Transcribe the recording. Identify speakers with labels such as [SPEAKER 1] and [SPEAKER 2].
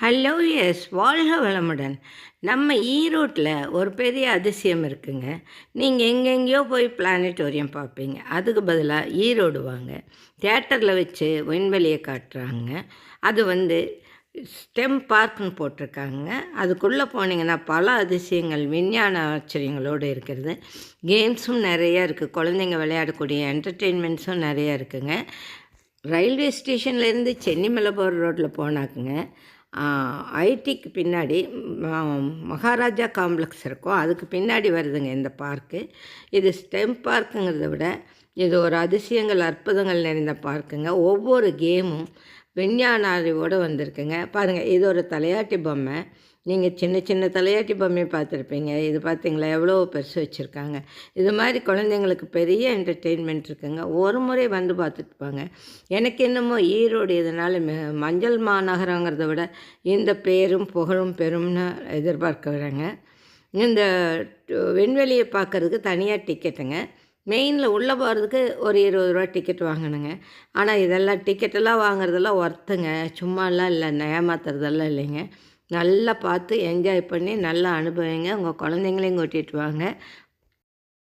[SPEAKER 1] Hello yes வாழ்க வளமுடன். நம்ம ஈரோட்டில் ஒரு பெரிய அதிசயம் இருக்குங்க. நீங்கள் எங்கெங்கேயோ போய் பிளானட்டோரியம் பார்ப்பீங்க. அதுக்கு பதிலாக ஈரோடு வாங்க. தேட்டரில் வச்சு விண்வெளியை காட்டுறாங்க. அது வந்து ஸ்டெம் பார்க்னு போட்டிருக்காங்க. அதுக்குள்ளே போனீங்கன்னா பல அதிசயங்கள் விஞ்ஞான ஆச்சரியங்களோடு இருக்கிறது. கேம்ஸும் நிறையா இருக்குது குழந்தைங்க விளையாடக்கூடிய என்டர்டெயின்மெண்ட்ஸும் நிறையா இருக்குங்க. ரயில்வே ஸ்டேஷன்லேருந்து சென்னிமலை ரோட்டில் போனாக்குங்க. ஐடிக்கு பின்னாடி மகாராஜா காம்ப்ளெக்ஸ் இருக்கும். அதுக்கு பின்னாடி வருதுங்க இந்த பார்க்கு. இது ஸ்டெம் பார்க்குங்கிறத விட இது ஒரு அதிசயங்கள் அற்புதங்கள் நிறைந்த பார்க்குங்க. ஒவ்வொரு கேமும் விஞ்ஞான அறிவோடு வந்திருக்குங்க. பாருங்கள் இது ஒரு தலையாட்டி பொம்மை. நீங்கள் சின்ன சின்ன தலையாட்டி பொம்மையை பார்த்துருப்பீங்க. இது பார்த்தீங்களா எவ்வளோ பெருசு வச்சுருக்காங்க. இது மாதிரி குழந்தைங்களுக்கு பெரிய என்டர்டெயின்மெண்ட் இருக்குங்க. ஒரு முறை வந்து பார்த்துட்டு போங்க. எனக்கு என்னமோ ஈரோடு இதனால் மிக மஞ்சள் மாநகரங்கிறத விட இந்த பேரும் புகழும் பெரும்னு எதிர்பார்க்குறேங்க. இந்த விண்வெளியை பார்க்குறதுக்கு தனியாக டிக்கெட்டுங்க மெயினில் உள்ளே போகிறதுக்கு ஒரு இருபது ரூபா டிக்கெட் வாங்கணுங்க ஆனால் இதெல்லாம் டிக்கெட்டெல்லாம் வாங்குறதெல்லாம் ஒர்த்துங்க. சும்மாலாம் இல்லை ஏமாத்துறதெல்லாம் இல்லைங்க. நல்லா பார்த்து என்ஜாய் பண்ணி நல்லா அனுபவிங்க. உங்கள் குழந்தைங்களையும் கூட்டிகிட்டு வாங்க.